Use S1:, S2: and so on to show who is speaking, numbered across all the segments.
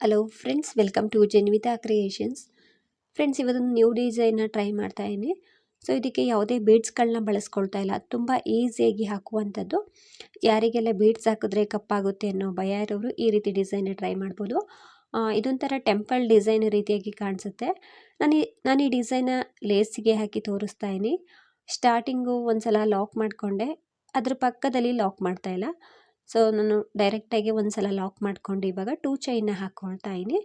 S1: Hello friends welcome to Jenvitha creations friends ಇವತ್ತೊಂದು new ಡಿಸೈನ್ನ try ಮಾಡ್ತಾ ಇದ್ದೀನಿ. ಸೊ ಇದಕ್ಕೆ ಯಾವುದೇ ಬೀಡ್ಸ್ಗಳನ್ನ ಬಳಸ್ಕೊಳ್ತಾ ಇಲ್ಲ. ತುಂಬ ಈಸಿಯಾಗಿ ಹಾಕುವಂಥದ್ದು. ಯಾರಿಗೆಲ್ಲ ಬೀಡ್ಸ್ ಹಾಕಿದ್ರೆ ಕಪ್ಪಾಗುತ್ತೆ ಅನ್ನೋ ಭಯ ಇರೋರು ಈ ರೀತಿ ಡಿಸೈನ್ನ ಟ್ರೈ ಮಾಡ್ಬೋದು. ಇದೊಂಥರ ಟೆಂಪಲ್ ಡಿಸೈನ್ ರೀತಿಯಾಗಿ ಕಾಣಿಸುತ್ತೆ. ನಾನು ನಾನು ಈ ಡಿಸೈನ ಲೇಸಿಗೆ ಹಾಕಿ ತೋರಿಸ್ತಾ ಇದ್ದೀನಿ. ಸ್ಟಾರ್ಟಿಂಗು ಒಂದು ಸಲ ಲಾಕ್ ಮಾಡಿಕೊಂಡೆ. ಅದ್ರ ಪಕ್ಕದಲ್ಲಿ ಲಾಕ್ ಮಾಡ್ತಾ ಇಲ್ಲ. ಸೊ ನಾನು ಡೈರೆಕ್ಟಾಗಿ ಒಂದು ಸಲ ಲಾಕ್ ಮಾಡ್ಕೊಂಡು ಇವಾಗ ಟೂ ಚೈನ್ನ ಹಾಕ್ಕೊಳ್ತಾ ಇದ್ದೀನಿ.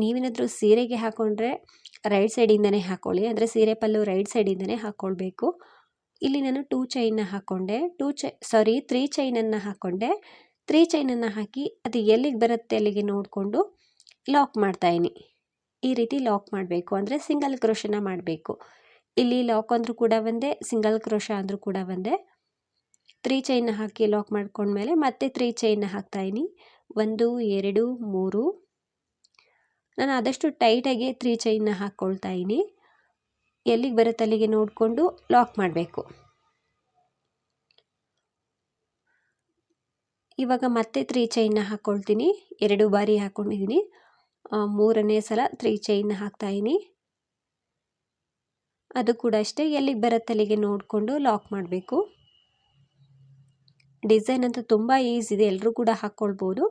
S1: ನೀವೇನಾದರೂ ಸೀರೆಗೆ ಹಾಕ್ಕೊಂಡ್ರೆ ರೈಟ್ ಸೈಡಿಂದನೇ ಹಾಕ್ಕೊಳ್ಳಿ ಅಂದರೆ ಸೀರೆ ಪಲ್ಲು ರೈಟ್ ಸೈಡಿಂದನೇ ಹಾಕ್ಕೊಳ್ಬೇಕು ಇಲ್ಲಿ ನಾನು ಟೂ ಚೈನ್ನ ಹಾಕ್ಕೊಂಡೆ ಟೂ ಚೈ, ಸಾರಿ ತ್ರೀ ಚೈನನ್ನು ಹಾಕ್ಕೊಂಡೆ ತ್ರೀ ಚೈನನ್ನು ಹಾಕಿ ಅದು ಎಲ್ಲಿಗೆ ಬರುತ್ತೆ ಅಲ್ಲಿಗೆ ನೋಡಿಕೊಂಡು ಲಾಕ್ ಮಾಡ್ತಾಯಿನಿ ಈ ರೀತಿ ಲಾಕ್ ಮಾಡಬೇಕು, ಅಂದರೆ ಸಿಂಗಲ್ ಕ್ರೋಶನ ಮಾಡಬೇಕು. ಇಲ್ಲಿ ಲಾಕ್ ಅಂದರೂ ಕೂಡ ಒಂದೇ, ಸಿಂಗಲ್ ಕ್ರೋಶ ಅಂದರೂ ಕೂಡ ಒಂದೇ. ತ್ರೀ ಚೈನ್ನ ಹಾಕಿ ಲಾಕ್ ಮಾಡ್ಕೊಂಡ್ಮೇಲೆ ಮತ್ತೆ ತ್ರೀ ಚೈನ್ನ ಹಾಕ್ತಾಯಿನಿ ಒಂದು, ಎರಡು, ಮೂರು. ನಾನು ಆದಷ್ಟು ಟೈಟಾಗಿ ತ್ರೀ ಚೈನ್ನ ಹಾಕ್ಕೊಳ್ತಾ ಇದ್ದೀನಿ ಎಲ್ಲಿಗೆ ಬರುತ್ತೆ ಅಲ್ಲಿಗೆ ನೋಡಿಕೊಂಡು ಲಾಕ್ ಮಾಡಬೇಕು. ಇವಾಗ ಮತ್ತೆ ತ್ರೀ ಚೈನ್ನ ಹಾಕ್ಕೊಳ್ತೀನಿ ಎರಡು ಬಾರಿ ಹಾಕ್ಕೊಂಡಿದ್ದೀನಿ ಮೂರನೇ ಸಲ ತ್ರೀ ಚೈನ್ನ ಹಾಕ್ತಾಯಿನಿ ಅದು ಕೂಡ ಅಷ್ಟೇ. ಎಲ್ಲಿಗೆ ಬರುತ್ತೆ ಅಲ್ಲಿಗೆ ನೋಡಿಕೊಂಡು ಲಾಕ್ ಮಾಡಬೇಕು. ಡಿಸೈನ್ ಅಂತೂ ತುಂಬ ಈಸಿ ಇದೆ. ಎಲ್ಲರೂ ಕೂಡ ಹಾಕ್ಕೊಳ್ಬೋದು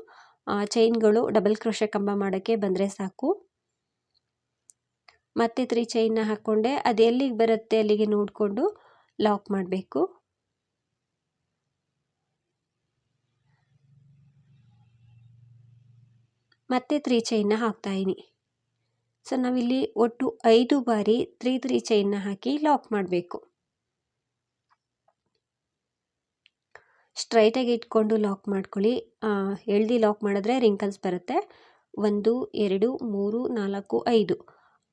S1: ಚೈನ್ಗಳು ಡಬಲ್ ಕ್ರೋಶೆ ಕಂಬ ಮಾಡೋಕ್ಕೆ ಬಂದರೆ ಸಾಕು. ಮತ್ತೆ ತ್ರೀ ಚೈನ್ನ ಹಾಕ್ಕೊಂಡೆ ಅದು ಎಲ್ಲಿಗೆ ಬರುತ್ತೆ ಅಲ್ಲಿಗೆ ನೋಡಿಕೊಂಡು ಲಾಕ್ ಮಾಡಬೇಕು. ಮತ್ತೆ ತ್ರೀ ಚೈನ್ನ ಹಾಕ್ತಾಯಿನಿ ಸೊ ನಾವಿಲ್ಲಿ ಒಟ್ಟು ಐದು ಬಾರಿ ತ್ರೀ ತ್ರೀ ಚೈನ್ನ ಹಾಕಿ ಲಾಕ್ ಮಾಡಬೇಕು. ಸ್ಟ್ರೈಟಾಗಿ ಇಟ್ಕೊಂಡು ಲಾಕ್ ಮಾಡ್ಕೊಳ್ಳಿ. ಎಳ್ದು ಲಾಕ್ ಮಾಡಿದ್ರೆ ರಿಂಕಲ್ಸ್ ಬರುತ್ತೆ. ಒಂದು, ಎರಡು, ಮೂರು, ನಾಲ್ಕು, ಐದು.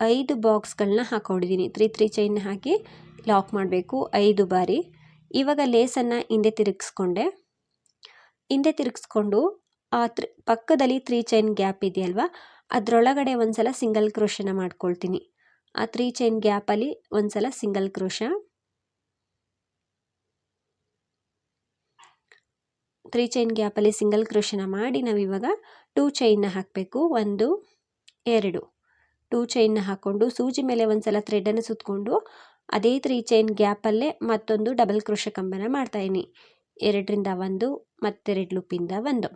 S1: ಐದು ಬಾಕ್ಸ್ಗಳನ್ನ ಹಾಕೊಂಡಿದ್ದೀನಿ. ತ್ರೀ ತ್ರೀ ಚೈನ್ ಹಾಕಿ ಲಾಕ್ ಮಾಡಬೇಕು. ಐದು ಬಾರಿ. ಇವಾಗ ಲೇಸನ್ನು ಹಿಂದೆ ತಿರುಗಿಸ್ಕೊಂಡೆ. ಹಿಂದೆ ತಿರುಗಿಸ್ಕೊಂಡು ಆ ತ್ರಿ, ಪಕ್ಕದಲ್ಲಿ ತ್ರೀ ಚೈನ್ ಗ್ಯಾಪ್ ಇದೆಯಲ್ವಾ, ಅದರೊಳಗಡೆ ಒಂದು ಸಲ ಸಿಂಗಲ್ ಕ್ರೋಶನ ಮಾಡ್ಕೊಳ್ತೀನಿ. ಆ ತ್ರೀ ಚೈನ್ ಗ್ಯಾಪಲ್ಲಿ ಒಂದು ಸಲ ಸಿಂಗಲ್ ಕ್ರೋಶ. ತ್ರೀ ಚೈನ್ ಗ್ಯಾಪಲ್ಲಿ ಸಿಂಗಲ್ ಕ್ರೋಶನ ಮಾಡಿ ನಾವಿವಾಗ ಟೂ ಚೈನ್ನ ಹಾಕಬೇಕು. ಒಂದು, ಎರಡು. ಟೂ ಚೈನ್ನ ಹಾಕ್ಕೊಂಡು ಸೂಜಿ ಮೇಲೆ ಒಂದು ಸಲ ಥ್ರೆಡನ್ನು ಸುತ್ತಕೊಂಡು ಅದೇ ತ್ರೀ ಚೈನ್ ಗ್ಯಾಪಲ್ಲೇ ಮತ್ತೊಂದು ಡಬಲ್ ಕ್ರೋಶ ಕಂಬನ ಮಾಡ್ತಾಯಿನಿ ಎರಡರಿಂದ ಒಂದು, ಮತ್ತೆರಡು ಲೂಪಿಂದ ಒಂದು.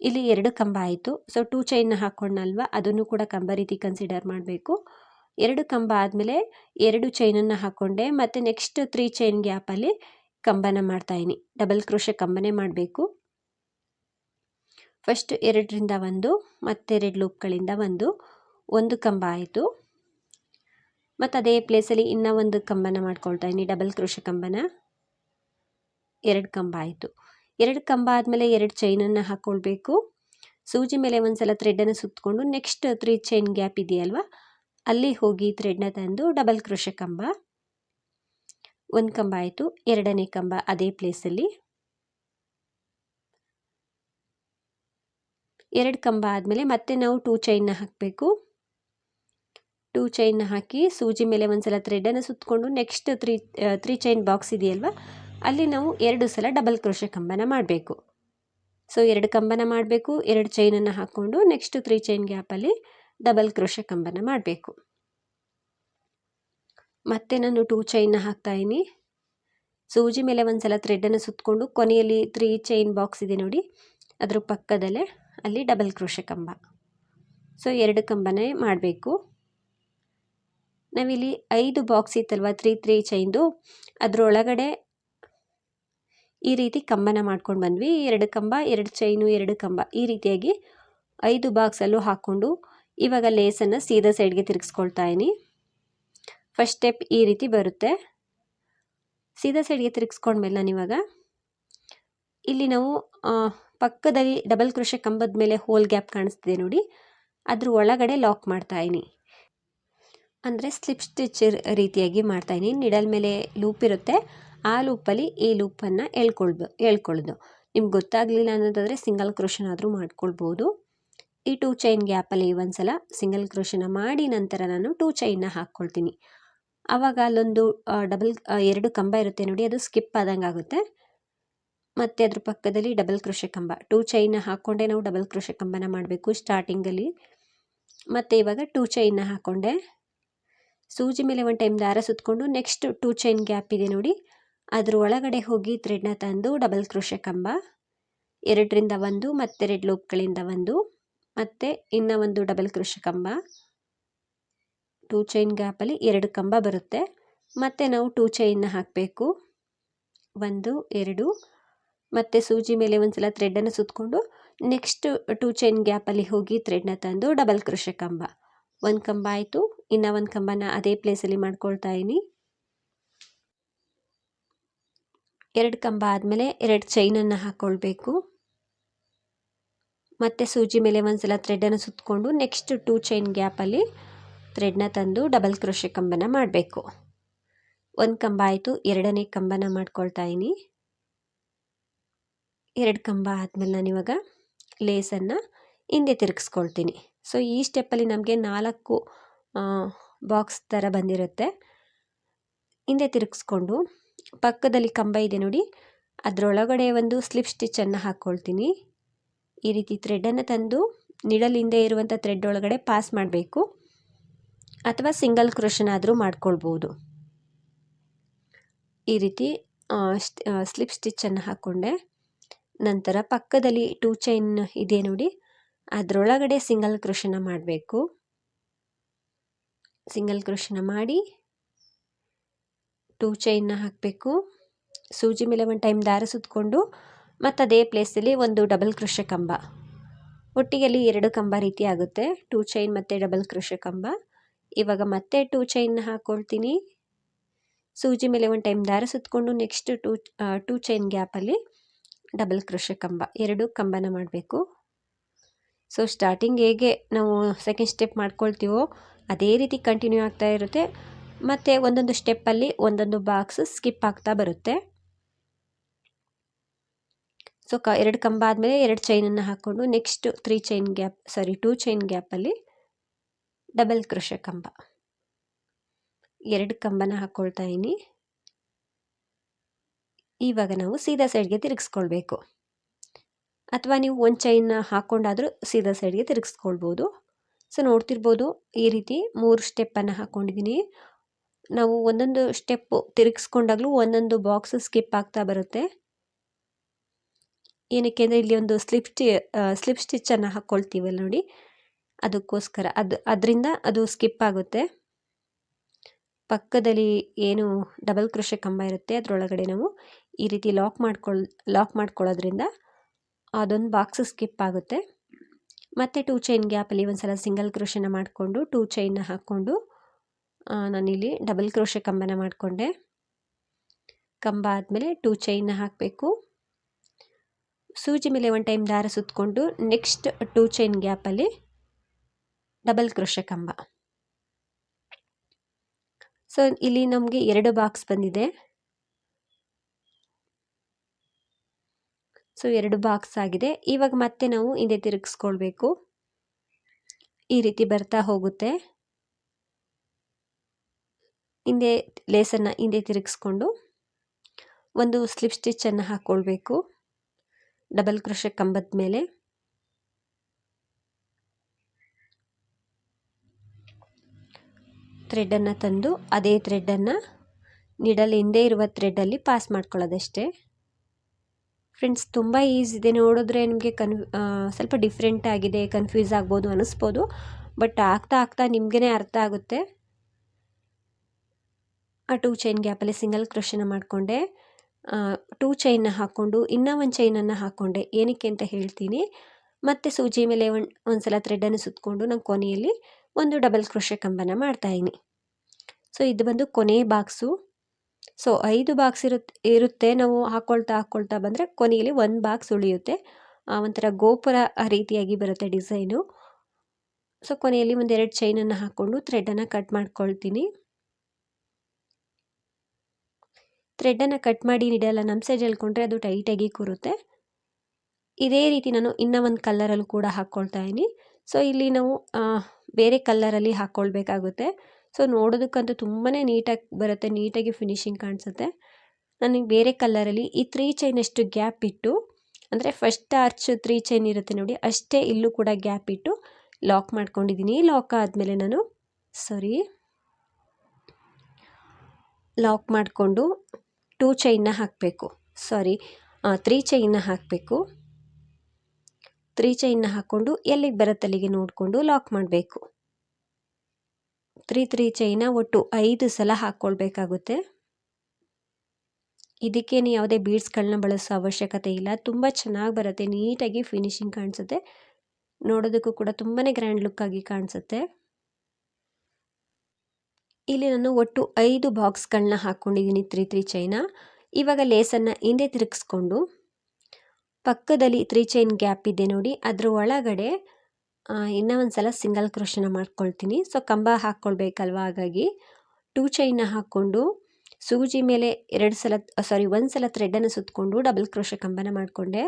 S1: ಇಲ್ಲಿ ಎರಡು ಕಂಬ ಆಯಿತು. ಸೊ ಟೂ ಚೈನ್ನ ಹಾಕ್ಕೊಂಡಲ್ವ ಅದನ್ನು ಕೂಡ ಕಂಬ ರೀತಿ ಕನ್ಸಿಡರ್ ಮಾಡಬೇಕು. ಎರಡು ಕಂಬ ಆದಮೇಲೆ ಎರಡು ಚೈನನ್ನು ಹಾಕ್ಕೊಂಡೆ, ಮತ್ತು ನೆಕ್ಸ್ಟ್ ತ್ರೀ ಚೈನ್ ಗ್ಯಾಪಲ್ಲಿ ಕಂಬನ ಮಾಡ್ತಾಯಿನಿ ಡಬಲ್ ಕ್ರೋಶೆ ಕಂಬನೇ ಮಾಡಬೇಕು. ಫಸ್ಟ್ ಎರಡರಿಂದ ಒಂದು ಮತ್ತೆರಡು ಲೂಪ್ಗಳಿಂದ ಒಂದು ಒಂದು ಕಂಬ ಆಯಿತು. ಮತ್ತು ಅದೇ ಪ್ಲೇಸಲ್ಲಿ ಇನ್ನೂ ಒಂದು ಕಂಬನ ಮಾಡ್ಕೊಳ್ತಾ ಇದ್ದೀನಿ, ಡಬಲ್ ಕ್ರೋಶ ಕಂಬನ. ಎರಡು ಕಂಬ ಆಯಿತು. ಎರಡು ಕಂಬ ಆದಮೇಲೆ ಎರಡು ಚೈನನ್ನು ಹಾಕ್ಕೊಳ್ಬೇಕು ಸೂಜಿ ಮೇಲೆ ಒಂದು ಸಲ ಥ್ರೆಡನ್ನು ಸುತ್ತಕೊಂಡು ನೆಕ್ಸ್ಟ್ ತ್ರೀ ಚೈನ್ ಗ್ಯಾಪ್ ಇದೆಯಲ್ವ, ಅಲ್ಲಿ ಹೋಗಿ ಥ್ರೆಡ್ನ ತಂದು ಡಬಲ್ ಕ್ರೋಶ ಕಂಬ. ಒಂದು ಕಂಬ ಆಯಿತು, ಎರಡನೇ ಕಂಬ ಅದೇ ಪ್ಲೇಸಲ್ಲಿ ಎರಡು ಕಂಬ ಆದಮೇಲೆ ಮತ್ತೆ ನಾವು ಟೂ ಚೈನ್ನ ಹಾಕಬೇಕು. ಟೂ ಚೈನ್ನ ಹಾಕಿ ಸೂಜಿ ಮೇಲೆ ಒಂದು ಸಲ ಥ್ರೆಡನ್ನು ಸುತ್ತಕೊಂಡು next three three chain box ಇದೆಯಲ್ವ, ಅಲ್ಲಿ ನಾವು ಎರಡು ಸಲ ಡಬಲ್ ಕ್ರೋಶ ಕಂಬನ ಮಾಡಬೇಕು. ಸೊ ಎರಡು ಕಂಬನ ಮಾಡಬೇಕು, ಎರಡು ಚೈನನ್ನು ಹಾಕ್ಕೊಂಡು ನೆಕ್ಸ್ಟ್ ತ್ರೀ ಚೈನ್ ಗ್ಯಾಪಲ್ಲಿ ಡಬಲ್ ಕ್ರೋಶ ಕಂಬನ ಮಾಡಬೇಕು. ಮತ್ತೆ ನಾನು ಟೂ ಚೈನ್ನ ಹಾಕ್ತಾಯಿನಿ ಸೂಜಿ ಮೇಲೆ ಒಂದು ಸಲ ಥ್ರೆಡನ್ನು ಸುತ್ತಕೊಂಡು ಕೊನೆಯಲ್ಲಿ ತ್ರೀ ಚೈನ್ ಬಾಕ್ಸ್ ಇದೆ ನೋಡಿ. ಅದ್ರ ಪಕ್ಕದಲ್ಲೇ ಅಲ್ಲಿ ಡಬಲ್ ಕ್ರೋಶ ಕಂಬ. ಸೊ ಎರಡು ಕಂಬನೇ ಮಾಡಬೇಕು. ನಾವಿಲ್ಲಿ ಐದು ಬಾಕ್ಸ್ ಇತ್ತಲ್ವ? ತ್ರೀ ತ್ರೀ ಚೈನ್ದು ಅದರೊಳಗಡೆ ಈ ರೀತಿ ಕಂಬನ ಮಾಡ್ಕೊಂಡು ಬಂದ್ವಿ. ಎರಡು ಕಂಬ, ಎರಡು ಚೈನು ಎರಡು ಕಂಬ. ಈ ರೀತಿಯಾಗಿ ಐದು ಬಾಕ್ಸಲ್ಲೂ ಹಾಕ್ಕೊಂಡು ಇವಾಗ ಲೇಸನ್ನು ಸೀದಾ ಸೈಡ್ಗೆ ತಿರುಗಿಸ್ಕೊಳ್ತಾ ಇದ್ದೀನಿ. ಫಸ್ಟ್ ಸ್ಟೆಪ್ ಈ ರೀತಿ ಬರುತ್ತೆ. ಸೀದಾ ಸೈಡ್ಗೆ ತಿರುಗಿಸ್ಕೊಂಡ್ಮೇಲೆ ನಾನು ಇವಾಗ ಇಲ್ಲಿ ನಾವು ಪಕ್ಕದಲ್ಲಿ ಡಬಲ್ ಕ್ರೋಶೆ ಕಂಬದ ಮೇಲೆ ಹೋಲ್ ಗ್ಯಾಪ್ ಕಾಣಿಸ್ತಿದೆ ನೋಡಿ. ಅದ್ರ ಒಳಗಡೆ ಲಾಕ್ ಮಾಡ್ತಾಯಿನಿ ಅಂದರೆ ಸ್ಲಿಪ್ ಸ್ಟಿಚ್ ರೀತಿಯಾಗಿ ಮಾಡ್ತಾಯಿನಿ ನಿಡಲ್ ಮೇಲೆ ಲೂಪ್ ಇರುತ್ತೆ. ಆ ಲೂಪಲ್ಲಿ ಈ ಲೂಪನ್ನು ಎಳ್ಕೊಳ್ಬ, ಎಳ್ಕೊಳ್ಳೋದು. ನಿಮ್ಗೆ ಗೊತ್ತಾಗಲಿಲ್ಲ ಅನ್ನೋದಾದರೆ ಸಿಂಗಲ್ ಕ್ರೋಶನಾದರೂ ಮಾಡ್ಕೊಳ್ಬೋದು. ಈ ಟೂ ಚೈನ್ ಗ್ಯಾಪಲ್ಲಿ ಒಂದು ಸಲ ಸಿಂಗಲ್ ಕ್ರೋಶನ ಮಾಡಿ ನಂತರ ನಾನು ಟೂ ಚೈನ್ನ ಹಾಕ್ಕೊಳ್ತೀನಿ. ಆವಾಗ ಅಲ್ಲೊಂದು ಡಬಲ್ ಎರಡು ಕಂಬ ಇರುತ್ತೆ ನೋಡಿ, ಅದು ಸ್ಕಿಪ್ ಆದಂಗೆ ಆಗುತ್ತೆ. ಮತ್ತು ಅದ್ರ ಪಕ್ಕದಲ್ಲಿ ಡಬಲ್ ಕ್ರೋಶೆ ಕಂಬ. ಟೂ ಚೈನ್ನ ಹಾಕ್ಕೊಂಡೆ ನಾವು ಡಬಲ್ ಕ್ರೋಶೆ ಕಂಬನ ಮಾಡಬೇಕು ಸ್ಟಾರ್ಟಿಂಗಲ್ಲಿ ಮತ್ತು ಇವಾಗ ಟೂ ಚೈನ್ನ ಹಾಕ್ಕೊಂಡೆ ಸೂಜಿ ಮೇಲೆ ಒಂದು ಟೈಮ್ ದಾರ ಸುತ್ತಕೊಂಡು ನೆಕ್ಸ್ಟ್ ಟೂ ಚೈನ್ ಗ್ಯಾಪ್ ಇದೆ ನೋಡಿ, ಅದ್ರ ಒಳಗಡೆ ಹೋಗಿ ಥ್ರೆಡ್ನ ತಂದು ಡಬಲ್ ಕ್ರೋಶೆ ಕಂಬ. ಎರಡರಿಂದ ಒಂದು ಮತ್ತೆರಡು ಲೂಪ್ಗಳಿಂದ ಒಂದು, ಮತ್ತು ಇನ್ನೂ ಒಂದು ಡಬಲ್ ಕ್ರೋಶೆ ಕಂಬ. ಟೂ ಚೈನ್ ಗ್ಯಾಪಲ್ಲಿ ಎರಡು ಕಂಬ ಬರುತ್ತೆ. ಮತ್ತು ನಾವು ಟೂ ಚೈನ್ನ ಹಾಕಬೇಕು. ಒಂದು, ಎರಡು, ಮತ್ತು ಸೂಜಿ ಮೇಲೆ ಒಂದು ಸಲ ಥ್ರೆಡನ್ನು ಸುತ್ತಕೊಂಡು ನೆಕ್ಸ್ಟ್ ಟೂ ಚೈನ್ ಗ್ಯಾಪಲ್ಲಿ ಹೋಗಿ ಥ್ರೆಡ್ನ ತಂದು ಡಬಲ್ ಕೃಷಿ ಕಂಬ. ಒಂದು ಕಂಬ ಆಯಿತು. ಇನ್ನು ಒಂದು ಕಂಬನ ಅದೇ ಪ್ಲೇಸಲ್ಲಿ ಮಾಡ್ಕೊಳ್ತಾ ಇದ್ದೀನಿ ಎರಡು ಕಂಬ ಆದಮೇಲೆ ಎರಡು ಚೈನನ್ನು ಹಾಕ್ಕೊಳ್ಬೇಕು ಮತ್ತು ಸೂಜಿ ಮೇಲೆ ಒಂದು ಸಲ ಥ್ರೆಡನ್ನು ಸುತ್ತಕೊಂಡು ನೆಕ್ಸ್ಟ್ ಟೂ ಚೈನ್ ಗ್ಯಾಪಲ್ಲಿ ಥ್ರೆಡ್ನ ತಂದು ಡಬಲ್ ಕ್ರೋಶೆ ಕಂಬನ ಮಾಡಬೇಕು. ಒಂದು ಕಂಬ ಆಯಿತು, ಎರಡನೇ ಕಂಬನ ಮಾಡ್ಕೊಳ್ತಾ ಇದ್ದೀನಿ ಎರಡು ಕಂಬ ಆದಮೇಲೆ ನಾನು ಇವಾಗ ಲೇಸನ್ನು ಹಿಂದೆ ತಿರುಗಿಸ್ಕೊಳ್ತೀನಿ. ಸೊ ಈ ಸ್ಟೆಪ್ಪಲ್ಲಿ ನಮಗೆ ನಾಲ್ಕು ಬಾಕ್ಸ್ ಥರ ಬಂದಿರುತ್ತೆ. ಹಿಂದೆ ತಿರುಗಿಸ್ಕೊಂಡು ಪಕ್ಕದಲ್ಲಿ ಕಂಬ ಇದೆ ನೋಡಿ, ಅದರೊಳಗಡೆ ಒಂದು ಸ್ಲಿಪ್ ಸ್ಟಿಚ್ಚನ್ನು ಹಾಕ್ಕೊಳ್ತೀನಿ ಈ ರೀತಿ ಥ್ರೆಡನ್ನು ತಂದು ನಿಡಲಿಂದ ಇರುವಂಥ ಥ್ರೆಡ್ ಒಳಗಡೆ ಪಾಸ್ ಮಾಡಬೇಕು. ಅಥವಾ ಸಿಂಗಲ್ ಕ್ರೋಷನಾದರೂ ಮಾಡ್ಕೊಳ್ಬೋದು. ಈ ರೀತಿ ಸ್ಲಿಪ್ ಸ್ಟಿಚ್ಚನ್ನು ಹಾಕ್ಕೊಂಡೆ ನಂತರ ಪಕ್ಕದಲ್ಲಿ ಟೂ ಚೈನ್ ಇದೆ ನೋಡಿ. ಅದರೊಳಗಡೆ ಸಿಂಗಲ್ ಕ್ರೋಷನ ಮಾಡಬೇಕು. ಸಿಂಗಲ್ ಕ್ರೋಷನ ಮಾಡಿ ಟೂ ಚೈನ್ನ ಹಾಕಬೇಕು. ಸೂಜಿ ಮೇಲೆ ಒಂದು ಟೈಮ್ ದಾರ ಸುತ್ತಕೊಂಡು ಮತ್ತು ಅದೇ ಪ್ಲೇಸಲ್ಲಿ ಒಂದು ಡಬಲ್ ಕೃಷ ಕಂಬ. ಒಟ್ಟಿಗೆಲ್ಲಿ ಎರಡು ಕಂಬ ರೀತಿ ಆಗುತ್ತೆ. ಟೂ ಚೈನ್ ಮತ್ತು ಡಬಲ್ ಕೃಷ ಕಂಬ. ಇವಾಗ ಮತ್ತೆ ಟೂ ಚೈನ್ನ ಹಾಕ್ಕೊಳ್ತೀನಿ ಸೂಜಿ ಮೇಲೆ ಒಂದು ಟೈಮ್ ದಾರ ಸುತ್ತಕೊಂಡು ನೆಕ್ಸ್ಟ್ ಟೂ ಟೂ ಚೈನ್ ಗ್ಯಾಪಲ್ಲಿ ಡಬಲ್ ಕೃಷಿ ಕಂಬ, ಎರಡು ಕಂಬನ ಮಾಡಬೇಕು. ಸೊ ಸ್ಟಾರ್ಟಿಂಗ್ ಹೇಗೆ ನಾವು ಸೆಕೆಂಡ್ ಸ್ಟೆಪ್ ಮಾಡ್ಕೊಳ್ತೀವೋ ಅದೇ ರೀತಿ ಕಂಟಿನ್ಯೂ ಆಗ್ತಾ ಇರುತ್ತೆ. ಮತ್ತು ಒಂದೊಂದು ಸ್ಟೆಪ್ಪಲ್ಲಿ ಒಂದೊಂದು ಬಾಕ್ಸ್ ಸ್ಕಿಪ್ ಆಗ್ತಾ ಬರುತ್ತೆ. ಸೊ ಕ, ಎರಡು ಕಂಬ ಆದಮೇಲೆ ಎರಡು ಚೈನನ್ನು ಹಾಕ್ಕೊಂಡು next three chain gap sorry two chain ಗ್ಯಾಪಲ್ಲಿ ಡಬಲ್ ಕ್ರೋಶ ಕಂಬ. ಎರಡು ಕಂಬನ ಹಾಕ್ಕೊಳ್ತಾ ಇದ್ದೀನಿ. ಇವಾಗ ನಾವು ಸೀದಾ ಸೈಡ್ಗೆ ತಿರುಗಿಸ್ಕೊಳ್ಬೇಕು. ಅಥವಾ ನೀವು ಒಂದು ಚೈನ್ನ ಹಾಕ್ಕೊಂಡಾದರೂ ಸೀದಾ ಸೈಡ್ಗೆ ತಿರುಗಿಸ್ಕೊಳ್ಬೋದು. ಸೊ ನೋಡ್ತಿರ್ಬೋದು ಈ ರೀತಿ ಮೂರು ಸ್ಟೆಪ್ಪನ್ನು ಹಾಕ್ಕೊಂಡಿದ್ದೀನಿ ನಾವು ಒಂದೊಂದು ಸ್ಟೆಪ್ಪು ತಿರುಗಿಸ್ಕೊಂಡಾಗಲೂ ಒಂದೊಂದು ಬಾಕ್ಸ್ ಸ್ಕಿಪ್ ಆಗ್ತಾ ಬರುತ್ತೆ. ಏನಕ್ಕೆ ಅಂದರೆ ಇಲ್ಲಿ ಒಂದು ಸ್ಲಿಪ್ ಸ್ಟಿ ಸ್ಲಿಪ್ ಸ್ಟಿಚ್ಚನ್ನು ಹಾಕ್ಕೊಳ್ತೀವಲ್ಲ ನೋಡಿ. ಅದಕ್ಕೋಸ್ಕರ. ಅದು, ಅದರಿಂದ ಅದು ಸ್ಕಿಪ್ ಆಗುತ್ತೆ. ಪಕ್ಕದಲ್ಲಿ ಏನು ಡಬಲ್ ಕೃಷಿ ಕಂಬ ಇರುತ್ತೆ, ಅದರೊಳಗಡೆ ನಾವು ಈ ರೀತಿ ಲಾಕ್ ಮಾಡ್ಕೊಳ್, ಲಾಕ್ ಮಾಡ್ಕೊಳ್ಳೋದ್ರಿಂದ ಅದೊಂದು ಬಾಕ್ಸ್ ಸ್ಕಿಪ್ ಆಗುತ್ತೆ. ಮತ್ತು ಟೂ ಚೈನ್ ಗ್ಯಾಪಲ್ಲಿ ಒಂದು ಸಲ ಸಿಂಗಲ್ ಕ್ರೋಶನ ಮಾಡಿಕೊಂಡು, ಟೂ ಚೈನ್ನ ಹಾಕ್ಕೊಂಡು ನಾನಿಲ್ಲಿ ಡಬಲ್ ಕ್ರೋಶ ಕಂಬನ ಮಾಡಿಕೊಂಡೆ. ಕಂಬ ಆದಮೇಲೆ ಟೂ ಚೈನ್ನ ಹಾಕಬೇಕು. ಸೂಜಿ ಮೇಲೆ ಒಂದು ಟೈಮ್ ದಾರ ಸುತ್ತಕೊಂಡು ನೆಕ್ಸ್ಟ್ ಟೂ ಚೈನ್ ಗ್ಯಾಪಲ್ಲಿ ಡಬಲ್ ಕ್ರೋಶ ಕಂಬ. ಸೊ ಇಲ್ಲಿ ನಮಗೆ ಎರಡು ಬಾಕ್ಸ್ ಬಂದಿದೆ. ಸೊ ಎರಡು ಬಾಕ್ಸ್ ಆಗಿದೆ. ಇವಾಗ ಮತ್ತೆ ನಾವು ಹಿಂದೆ ತಿರುಗಿಸ್ಕೊಳ್ಬೇಕು. ಈ ರೀತಿ ಬರ್ತಾ ಹೋಗುತ್ತೆ. ಹಿಂದೆ ಲೇಸನ್ನು ಹಿಂದೆ ತಿರುಗಿಸ್ಕೊಂಡು ಒಂದು ಸ್ಲಿಪ್ ಸ್ಟಿಚ್ಚನ್ನು ಹಾಕ್ಕೊಳ್ಬೇಕು ಡಬಲ್ ಕ್ರೋಶ ಕಂಬದ ಮೇಲೆ. ಥ್ರೆಡನ್ನು ತಂದು ಅದೇ ಥ್ರೆಡ್ಡನ್ನು ನಿಡಲ್ ಹಿಂದೆ ಇರುವ ಥ್ರೆಡ್ಡಲ್ಲಿ ಪಾಸ್ ಮಾಡ್ಕೊಳ್ಳೋದಷ್ಟೇ. ಫ್ರೆಂಡ್ಸ್ ತುಂಬ ಈಸಿ ಇದೆ. ನೋಡಿದ್ರೆ ನಿಮಗೆ ಕನ್ ಸ್ವಲ್ಪ ಡಿಫ್ರೆಂಟ್ ಆಗಿದೆ ಕನ್ಫ್ಯೂಸ್ ಆಗ್ಬೋದು ಅನ್ನಿಸ್ಬೋದು. ಬಟ್ ಆಗ್ತಾ ಆಗ್ತಾ ನಿಮಗೇ ಅರ್ಥ ಆಗುತ್ತೆ. ಆ ಟೂ ಚೈನ್ ಗ್ಯಾಪಲ್ಲಿ ಸಿಂಗಲ್ ಕ್ರೋಶನ ಮಾಡಿಕೊಂಡೆ. ಟೂ ಚೈನ್ನ ಹಾಕ್ಕೊಂಡು, ಇನ್ನೂ ಒಂದು ಚೈನನ್ನು ಹಾಕ್ಕೊಂಡೆ. ಏನಕ್ಕೆ ಅಂತ ಹೇಳ್ತೀನಿ. ಮತ್ತು ಸೂಜಿ ಮೇಲೆ ಒಂದು ಒಂದು ಸಲ ಥ್ರೆಡ್ಡನ್ನು ಸುತ್ತಕೊಂಡು ನಾನು ಕೊನೆಯಲ್ಲಿ ಒಂದು ಡಬಲ್ ಕ್ರೋಶೆ ಕಂಬನ ಮಾಡ್ತಾಯಿನಿ ಸೊ ಇದು ಬಂದು ಕೊನೆ ಬಾಕ್ಸು. ಸೊ ಐದು ಬಾಕ್ಸ್ ಇರುತ್ತೆ ಇರುತ್ತೆ. ನಾವು ಹಾಕ್ಕೊಳ್ತಾ ಹಾಕ್ಕೊಳ್ತಾ ಬಂದರೆ ಕೊನೆಯಲ್ಲಿ ಒಂದು ಬಾಕ್ಸ್ ಉಳಿಯುತ್ತೆ. ಒಂಥರ ಗೋಪುರ ರೀತಿಯಾಗಿ ಬರುತ್ತೆ ಡಿಸೈನು. ಸೊ ಕೊನೆಯಲ್ಲಿ ಒಂದೆರಡು ಚೈನನ್ನು ಹಾಕ್ಕೊಂಡು ಥ್ರೆಡನ್ನು ಕಟ್ ಮಾಡ್ಕೊಳ್ತೀನಿ. ಥ್ರೆಡನ್ನು ಕಟ್ ಮಾಡಿ ನಿಡಲ್ಲ ಸೈಜ್ ಹೇಳ್ಕೊಂಡ್ರೆ ಅದು ಟೈಟಾಗಿ ಕೂರುತ್ತೆ. ಇದೇ ರೀತಿ ನಾನು ಇನ್ನೂ ಒಂದು ಕಲ್ಲರಲ್ಲೂ ಕೂಡ ಹಾಕ್ಕೊಳ್ತಾ ಇದ್ದೀನಿ. ಸೊ, ಇಲ್ಲಿ ನಾವು ಬೇರೆ ಕಲ್ಲರಲ್ಲಿ ಹಾಕ್ಕೊಳ್ಬೇಕಾಗುತ್ತೆ ಸೊ, ನೋಡೋದಕ್ಕಂತೂ ತುಂಬಾ ನೀಟಾಗಿ ಬರುತ್ತೆ, ನೀಟಾಗಿ ಫಿನಿಶಿಂಗ್ ಕಾಣಿಸುತ್ತೆ. ನನಗೆ ಬೇರೆ ಕಲ್ಲರಲ್ಲಿ ಈ ತ್ರೀ ಚೈನಷ್ಟು ಗ್ಯಾಪ್ ಇಟ್ಟು, ಅಂದರೆ ಫಸ್ಟ್ ಆರ್ಚ್ ತ್ರೀ ಚೈನ್ ಇರುತ್ತೆ ನೋಡಿ, ಅಷ್ಟೇ ಇಲ್ಲೂ ಕೂಡ ಗ್ಯಾಪ್ ಇಟ್ಟು ಲಾಕ್ ಮಾಡ್ಕೊಂಡಿದ್ದೀನಿ. ಲಾಕ್ ಆದಮೇಲೆ ನಾನು, ಸಾರಿ, ಲಾಕ್ ಮಾಡಿಕೊಂಡು ಟೂ ಚೈನ್ನ ಹಾಕಬೇಕು. ಸಾರಿ ತ್ರೀ ಚೈನ್ನ ಹಾಕಬೇಕು. ತ್ರೀ ಚೈನ್ನ ಹಾಕ್ಕೊಂಡು ಎಲ್ಲಿಗೆ ಬರುತ್ತೆ ಅಲ್ಲಿಗೆ ನೋಡಿಕೊಂಡು ಲಾಕ್ ಮಾಡಬೇಕು. ತ್ರೀ ತ್ರೀ ಚೈನ ಒಟ್ಟು ಐದು ಸಲ ಹಾಕ್ಕೊಳ್ಬೇಕಾಗುತ್ತೆ ಇದಕ್ಕೇನು ಯಾವುದೇ ಬೀಡ್ಸ್ಗಳನ್ನ ಬಳಸೋ ಅವಶ್ಯಕತೆ ಇಲ್ಲ. ತುಂಬ ಚೆನ್ನಾಗಿ ಬರುತ್ತೆ. ನೀಟಾಗಿ ಫಿನಿಶಿಂಗ್ ಕಾಣಿಸುತ್ತೆ. ನೋಡೋದಕ್ಕೂ ಕೂಡ ತುಂಬಾ ಗ್ರ್ಯಾಂಡ್ ಲುಕ್ಕಾಗಿ ಕಾಣಿಸುತ್ತೆ. ಇಲ್ಲಿ ನಾನು ಒಟ್ಟು ಐದು ಬಾಕ್ಸ್ಗಳನ್ನ ಹಾಕ್ಕೊಂಡಿದ್ದೀನಿ ತ್ರೀ ತ್ರೀ ಚೈನ ಇವಾಗ ಲೇಸನ್ನು ಹಿಂದೆ ತಿರುಗಿಸ್ಕೊಂಡು ಪಕ್ಕದಲ್ಲಿ ತ್ರೀ ಚೈನ್ ಗ್ಯಾಪ್ ಇದೆ ನೋಡಿ, ಅದ್ರ ಒಳಗಡೆ ಇನ್ನೂ ಒಂದು ಸಲ ಸಿಂಗಲ್ ಕ್ರೋಶನ ಮಾಡ್ಕೊಳ್ತೀನಿ. ಸೊ ಕಂಬ ಹಾಕ್ಕೊಳ್ಬೇಕಲ್ವ? ಹಾಗಾಗಿ ಟೂ ಚೈನ್ನ ಹಾಕ್ಕೊಂಡು ಸೂಜಿ ಮೇಲೆ ಎರಡು ಸಲ ಸಾರಿ ಒಂದು ಸಲ ಥ್ರೆಡನ್ನು ಸುತ್ತಕೊಂಡು ಡಬಲ್ ಕ್ರೋಶ ಕಂಬನ ಮಾಡಿಕೊಂಡೆ.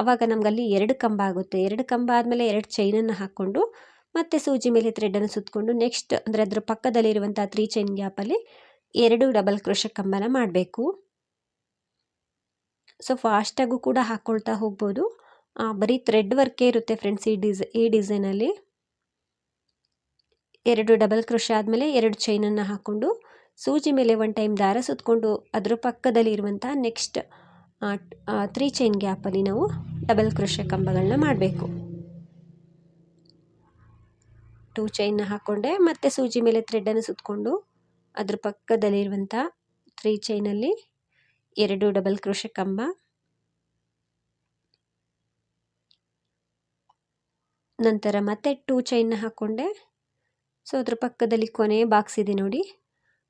S1: ಆವಾಗ ನಮಗಲ್ಲಿ ಎರಡು ಕಂಬ ಆಗುತ್ತೆ. ಎರಡು ಕಂಬ ಆದಮೇಲೆ ಎರಡು ಚೈನನ್ನು ಹಾಕ್ಕೊಂಡು ಮತ್ತೆ ಸೂಜಿ ಮೇಲೆ ಥ್ರೆಡನ್ನು ಸುತ್ತಕೊಂಡು ನೆಕ್ಸ್ಟ್ ಅಂದರೆ ಅದರ ಪಕ್ಕದಲ್ಲಿರುವಂಥ ತ್ರೀ ಚೈನ್ ಗ್ಯಾಪಲ್ಲಿ ಎರಡು ಡಬಲ್ ಕ್ರೋಶ ಕಂಬನ ಮಾಡಬೇಕು. ಸೊ ಫಾಸ್ಟಾಗೂ ಕೂಡ ಹಾಕ್ಕೊಳ್ತಾ ಹೋಗ್ಬೋದು. ಬರೀ ಥ್ರೆಡ್ ವರ್ಕೇ ಇರುತ್ತೆ ಫ್ರೆಂಡ್ಸ್ ಈ ಡಿಸೈ ಈ ಡಿಸೈನಲ್ಲಿ ಎರಡು ಡಬಲ್ ಕ್ರೋಶ ಆದಮೇಲೆ ಎರಡು ಚೈನನ್ನು ಹಾಕ್ಕೊಂಡು ಸೂಜಿ ಮೇಲೆ ಒನ್ ಟೈಮ್ ದಾರ ಸುತ್ತಕೊಂಡು ಅದರ ಪಕ್ಕದಲ್ಲಿ ಇರುವಂಥ ನೆಕ್ಸ್ಟ್ ತ್ರೀ ಚೈನ್ ಗ್ಯಾಪಲ್ಲಿ ನಾವು ಡಬಲ್ ಕ್ರೋಶ ಕಂಬಗಳನ್ನ ಮಾಡಬೇಕು. ಟೂ ಚೈನ್ನ ಹಾಕ್ಕೊಂಡೆ ಮತ್ತೆ ಸೂಜಿ ಮೇಲೆ ಥ್ರೆಡನ್ನು ಸುತ್ತಕೊಂಡು ಅದ್ರ ಪಕ್ಕದಲ್ಲಿರುವಂಥ ತ್ರೀ ಚೈನಲ್ಲಿ ಎರಡು ಡಬಲ್ ಕ್ರೋಶ ಕಂಬ. ನಂತರ ಮತ್ತೆ ಟೂ ಚೈನ್ನ ಹಾಕ್ಕೊಂಡೆ ಸೊ ಅದ್ರ ಪಕ್ಕದಲ್ಲಿ ಕೊನೆ ಬಾಕ್ಸ್ ಇದೆ ನೋಡಿ.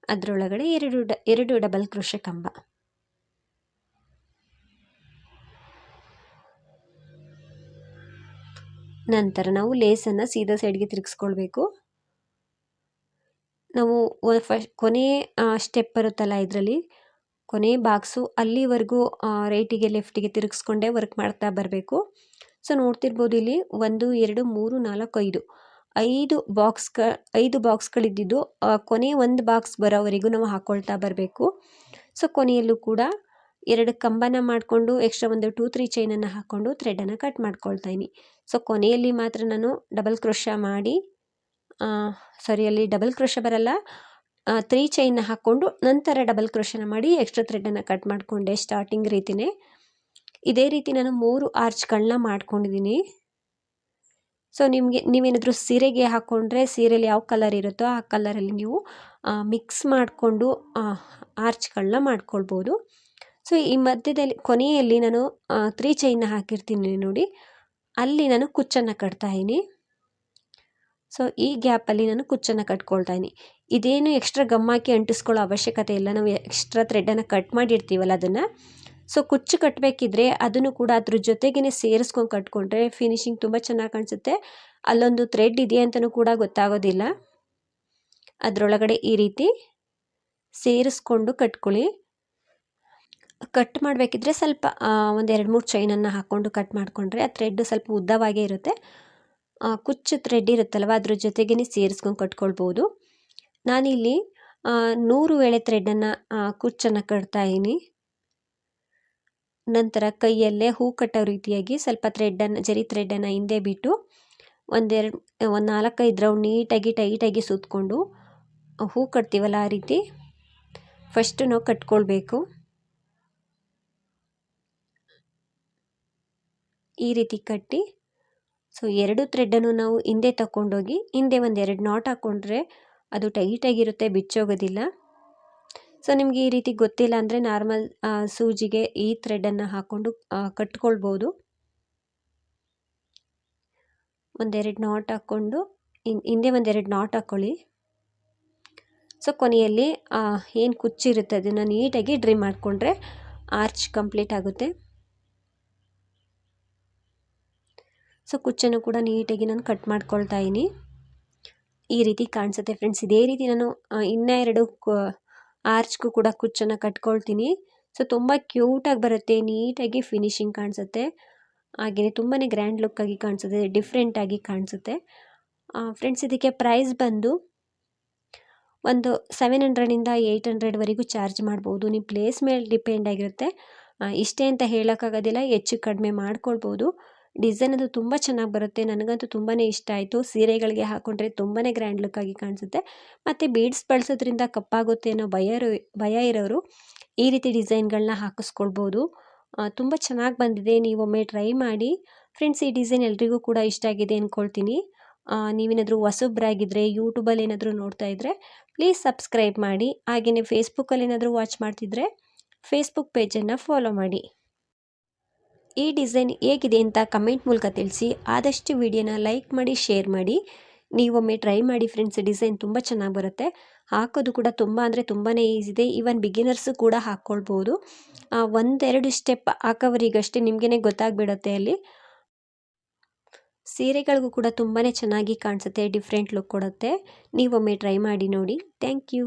S1: ಅದರೊಳಗಡೆ ಎರಡು ಡ, ಎರಡು ಡಬಲ್ ಕ್ರೋಶ ಕಂಬ. ನಂತರ ನಾವು ಲೇಸನ್ನು ಸೀದಾ ಸೈಡ್ಗೆ ತಿರುಗಿಸ್ಕೊಳ್ಬೇಕು. ನಾವು ಫಸ್ಟ್ ಕೊನೆ ಸ್ಟೆಪ್ ಬರುತ್ತಲ್ಲ ಇದರಲ್ಲಿ ಕೊನೆ ಬಾಕ್ಸು ಅಲ್ಲಿವರೆಗೂ ರೈಟಿಗೆ, ಲೆಫ್ಟಿಗೆ ತಿರುಗಿಸ್ಕೊಂಡೇ ವರ್ಕ್ ಮಾಡ್ತಾ ಬರಬೇಕು. ಸೊ, ನೋಡ್ತಿರ್ಬೋದು ಇಲ್ಲಿ ಒಂದು, ಎರಡು, ಮೂರು, ನಾಲ್ಕು, ಐದು. ಐದು ಬಾಕ್ಸ್ಗ ಐದು ಬಾಕ್ಸ್ಗಳಿದ್ದಿದ್ದು ಕೊನೆ ಒಂದು ಬಾಕ್ಸ್ ಬರೋವರೆಗೂ ನಾವು ಹಾಕ್ಕೊಳ್ತಾ ಬರಬೇಕು. ಸೊ, ಕೊನೆಯಲ್ಲೂ ಕೂಡ ಎರಡು ಕಂಬನ ಮಾಡಿಕೊಂಡು, ಎಕ್ಸ್ಟ್ರಾ ಒಂದು ಟೂ, ತ್ರೀ ಚೈನನ್ನು ಹಾಕ್ಕೊಂಡು ಥ್ರೆಡನ್ನು ಕಟ್ ಮಾಡ್ಕೊಳ್ತಾ ಸೊ, ಕೊನೆಯಲ್ಲಿ ಮಾತ್ರ ನಾನು ಡಬಲ್ ಕ್ರೋಶ ಮಾಡಿ ಸಾರಿ, ಅಲ್ಲಿ ಡಬಲ್ ಕ್ರೋಶ ಬರಲ್ಲ. ತ್ರೀ ಚೈನ್ನ ಹಾಕ್ಕೊಂಡು ನಂತರ ಡಬಲ್ ಕ್ರೋಶನ ಮಾಡಿ ಎಕ್ಸ್ಟ್ರಾ ಥ್ರೆಡನ್ನು ಕಟ್ ಮಾಡಿಕೊಂಡೆ ಸ್ಟಾರ್ಟಿಂಗ್ ರೀತಿನೇ. ಇದೇ ರೀತಿ ನಾನು ಮೂರು ಆರ್ಚ್ಗಳನ್ನ ಮಾಡ್ಕೊಂಡಿದ್ದೀನಿ ಸೊ ನಿಮಗೆ, ನೀವೇನಾದರೂ ಸೀರೆಗೆ ಹಾಕ್ಕೊಂಡ್ರೆ ಸೀರೆಯಲ್ಲಿ ಯಾವ ಕಲರ್ ಇರುತ್ತೋ ಆ ಕಲರಲ್ಲಿ ನೀವು ಮಿಕ್ಸ್ ಮಾಡಿಕೊಂಡು ಆರ್ಚ್ಗಳನ್ನ ಮಾಡ್ಕೊಳ್ಬೋದು. ಸೊ ಈ ಮಧ್ಯದಲ್ಲಿ, ಕೊನೆಯಲ್ಲಿ ನಾನು ತ್ರೀ ಚೈನ್ನ ಹಾಕಿರ್ತೀನಿ ನೋಡಿ. ಅಲ್ಲಿ ನಾನು ಕುಚ್ಚನ್ನು ಕಟ್ತಾಯಿನಿ ಸೊ ಈ ಗ್ಯಾಪಲ್ಲಿ ನಾನು ಕುಚ್ಚನ್ನು ಕಟ್ಕೊಳ್ತಾ ಇದ್ದೀನಿ ಇದೇನು ಎಕ್ಸ್ಟ್ರಾ ಗಮ್ಮಾಕಿ ಅಂಟಿಸ್ಕೊಳ್ಳೋ ಅವಶ್ಯಕತೆ ಇಲ್ಲ. ನಾವು ಎಕ್ಸ್ಟ್ರಾ ಥ್ರೆಡನ್ನು ಕಟ್ ಮಾಡಿರ್ತೀವಲ್ಲ ಅದನ್ನು. ಸೊ ಕುಚ್ಚು ಕಟ್ಟಬೇಕಿದ್ರೆ ಅದನ್ನು ಕೂಡ ಅದ್ರ ಜೊತೆಗೇ ಸೇರಿಸ್ಕೊಂಡು ಕಟ್ಕೊಂಡ್ರೆ ಫಿನಿಶಿಂಗ್ ತುಂಬ ಚೆನ್ನಾಗಿ ಕಾಣಿಸುತ್ತೆ. ಅಲ್ಲೊಂದು ಥ್ರೆಡ್ ಇದೆ ಅಂತಲೂ ಕೂಡ ಗೊತ್ತಾಗೋದಿಲ್ಲ. ಅದರೊಳಗಡೆ ಈ ರೀತಿ ಸೇರಿಸ್ಕೊಂಡು ಕಟ್ಕೊಳ್ಳಿ. ಕಟ್ ಮಾಡಬೇಕಿದ್ರೆ ಸ್ವಲ್ಪ ಒಂದೆರಡು ಮೂರು ಚೈನನ್ನು ಹಾಕ್ಕೊಂಡು ಕಟ್ ಮಾಡಿಕೊಂಡ್ರೆ ಆ ಥ್ರೆಡ್ ಸ್ವಲ್ಪ ಉದ್ದವಾಗೇ ಇರುತ್ತೆ. ಕುಚ್ಚು ಥ್ರೆಡ್ ಇರುತ್ತಲ್ವ, ಅದ್ರ ಜೊತೆಗೇ ಸೇರಿಸ್ಕೊಂಡು ಕಟ್ಕೊಳ್ಬೋದು. ನಾನಿಲ್ಲಿ ನೂರು ವೇಳೆ ಥ್ರೆಡನ್ನು ಕುಚ್ಚನ್ನು ಕಟ್ತಾ ಇದ್ದೀನಿ. ನಂತರ ಕೈಯಲ್ಲೇ ಹೂ ಕಟ್ಟೋ ರೀತಿಯಾಗಿ ಸ್ವಲ್ಪ ಥ್ರೆಡ್ಡನ್ನು ಜರಿ ಥ್ರೆಡ್ಡನ್ನು ಹಿಂದೆ ಬಿಟ್ಟು ಒಂದೆರಡು, ಒಂದು ನಾಲ್ಕೈದು ರೌಂಡ್ ನೀಟಾಗಿ ಟೈಟಾಗಿ ಸುತ್ತಕೊಂಡು ಹೂ ಕಟ್ತೀವಲ್ಲ ಆ ರೀತಿ, ಫಸ್ಟು ನಾವು ಕಟ್ಕೊಳ್ಬೇಕು. ಈ ರೀತಿ ಕಟ್ಟಿ, ಸೊ ಎರಡು ಥ್ರೆಡ್ಡನ್ನು ನಾವು ಹಿಂದೆ ತಗೊಂಡೋಗಿ ಹಿಂದೆ ಒಂದೆರಡು ನಾಟ್ ಹಾಕ್ಕೊಂಡ್ರೆ ಅದು ಟೈಟಾಗಿರುತ್ತೆ ಬಿಚ್ಚೋಗೋದಿಲ್ಲ. ಸೊ ನಿಮಗೆ ಈ ರೀತಿ ಗೊತ್ತಿಲ್ಲ ಅಂದರೆ ನಾರ್ಮಲ್ ಸೂಜಿಗೆ ಈ ಥ್ರೆಡನ್ನು ಹಾಕ್ಕೊಂಡು ಕಟ್ಕೊಳ್ಬೋದು. ಒಂದೆರಡು ನಾಟ್ ಹಾಕ್ಕೊಂಡು ಹಿಂದೆ ಒಂದೆರಡು ನಾಟ್ ಹಾಕ್ಕೊಳ್ಳಿ ಸೊ ಕೊನೆಯಲ್ಲಿ ಏನು ಕುಚ್ಚಿರುತ್ತೆ ಅದನ್ನು ನೀಟಾಗಿ ಡ್ರಿಮ್ ಮಾಡಿಕೊಂಡ್ರೆ ಆರ್ಚ್ ಕಂಪ್ಲೀಟ್ ಆಗುತ್ತೆ. ಸೊ ಕುಚ್ಚನ್ನು ಕೂಡ ನೀಟಾಗಿ ನಾನು ಕಟ್ ಮಾಡ್ಕೊಳ್ತಾ ಇದ್ದೀನಿ. ಈ ರೀತಿ ಕಾಣಿಸುತ್ತೆ ಫ್ರೆಂಡ್ಸ್ ಇದೇ ರೀತಿ ನಾನು ಇನ್ನೂ ಎರಡು ಆರ್ಚ್ಗೂ ಕೂಡ ಕುಚ್ಚನ್ನು ಕಟ್ಕೊಳ್ತೀನಿ. ಸೊ ತುಂಬ ಕ್ಯೂಟಾಗಿ ಬರುತ್ತೆ, ನೀಟಾಗಿ ಫಿನಿಶಿಂಗ್ ಕಾಣಿಸುತ್ತೆ. ಹಾಗೆಯೇ ತುಂಬಾ ಗ್ರ್ಯಾಂಡ್ ಲುಕ್ಕಾಗಿ ಕಾಣಿಸುತ್ತೆ ಡಿಫ್ರೆಂಟಾಗಿ ಕಾಣಿಸುತ್ತೆ. ಫ್ರೆಂಡ್ಸ್ ಇದಕ್ಕೆ ಪ್ರೈಸ್ ಬಂದು ಒಂದು ಸೆವೆನ್ ಹಂಡ್ರೆಡಿಂದ ಏಯ್ಟ್ ಹಂಡ್ರೆಡ್ವರೆಗೂ ಚಾರ್ಜ್ ಮಾಡ್ಬೋದು. ನಿಮ್ಮ ಪ್ಲೇಸ್ ಮೇಲೆ ಡಿಪೆಂಡ್ ಆಗಿರುತ್ತೆ. ಇಷ್ಟೇ ಅಂತ ಹೇಳೋಕ್ಕಾಗೋದಿಲ್ಲ, ಹೆಚ್ಚು ಕಡಿಮೆ ಮಾಡ್ಕೊಳ್ಬೋದು. ಡಿಸೈನ್ ಅದು ತುಂಬ ಚೆನ್ನಾಗಿ ಬರುತ್ತೆ. ನನಗಂತೂ ತುಂಬಾ ಇಷ್ಟ ಆಯಿತು. ಸೀರೆಗಳಿಗೆ ಹಾಕ್ಕೊಂಡ್ರೆ ತುಂಬಾ ಗ್ರ್ಯಾಂಡ್ ಲುಕ್ ಆಗಿ ಕಾಣಿಸುತ್ತೆ. ಮತ್ತು ಬೀಡ್ಸ್ ಬಳಸೋದ್ರಿಂದ ಕಪ್ಪಾಗುತ್ತೆ ಅನ್ನೋ ಭಯ ಭಯ ಇರೋರು ಈ ರೀತಿ ಡಿಸೈನ್ಗಳನ್ನ ಹಾಕಿಸ್ಕೊಳ್ಬೋದು. ತುಂಬ ಚೆನ್ನಾಗಿ ಬಂದಿದೆ. ನೀವೊಮ್ಮೆ ಟ್ರೈ ಮಾಡಿ. ಫ್ರೆಂಡ್ಸ್, ಈ ಡಿಸೈನ್ ಎಲ್ರಿಗೂ ಕೂಡ ಇಷ್ಟ ಆಗಿದೆ ಅಂದ್ಕೊಳ್ತೀನಿ ನೀವೇನಾದರೂ ಹೊಸಬ್ರಾಗಿದ್ದರೆ ಯೂಟ್ಯೂಬಲ್ಲಿ ಏನಾದರೂ ನೋಡ್ತಾ ಇದ್ದರೆ ಪ್ಲೀಸ್ ಸಬ್ಸ್ಕ್ರೈಬ್ ಮಾಡಿ. ಹಾಗೆಯೇ ಫೇಸ್ಬುಕ್ಕಲ್ಲಿ ಏನಾದರೂ ವಾಚ್ ಮಾಡ್ತಿದ್ರೆ ಫೇಸ್ಬುಕ್ ಪೇಜನ್ನು ಫಾಲೋ ಮಾಡಿ. ಈ ಡಿಸೈನ್ ಹೇಗಿದೆ ಅಂತ ಕಮೆಂಟ್ ಮೂಲಕ ತಿಳಿಸಿ. ಆದಷ್ಟು ವಿಡಿಯೋನ ಲೈಕ್ ಮಾಡಿ, ಶೇರ್ ಮಾಡಿ. ನೀವೊಮ್ಮೆ ಟ್ರೈ ಮಾಡಿ ಫ್ರೆಂಡ್ಸ್, ಡಿಸೈನ್ ತುಂಬ ಚೆನ್ನಾಗಿ ಬರುತ್ತೆ. ಹಾಕೋದು ಕೂಡ ತುಂಬ ಅಂದರೆ ತುಂಬಾ ಈಸಿದೆ ಈವನ್ ಬಿಗಿನರ್ಸು ಕೂಡ ಹಾಕ್ಕೊಳ್ಬೋದು ಒಂದೆರಡು ಸ್ಟೆಪ್ ಹಾಕೋವರಿಗಷ್ಟೇ ನಿಮಗೇ ಗೊತ್ತಾಗ್ಬಿಡುತ್ತೆ ಅಲ್ಲಿ. ಸೀರೆಗಳಿಗೂ ಕೂಡ ತುಂಬಾ ಚೆನ್ನಾಗಿ ಕಾಣಿಸುತ್ತೆ, ಡಿಫ್ರೆಂಟ್ ಲುಕ್ ಕೊಡುತ್ತೆ. ನೀವೊಮ್ಮೆ ಟ್ರೈ ಮಾಡಿ ನೋಡಿ. Thank you.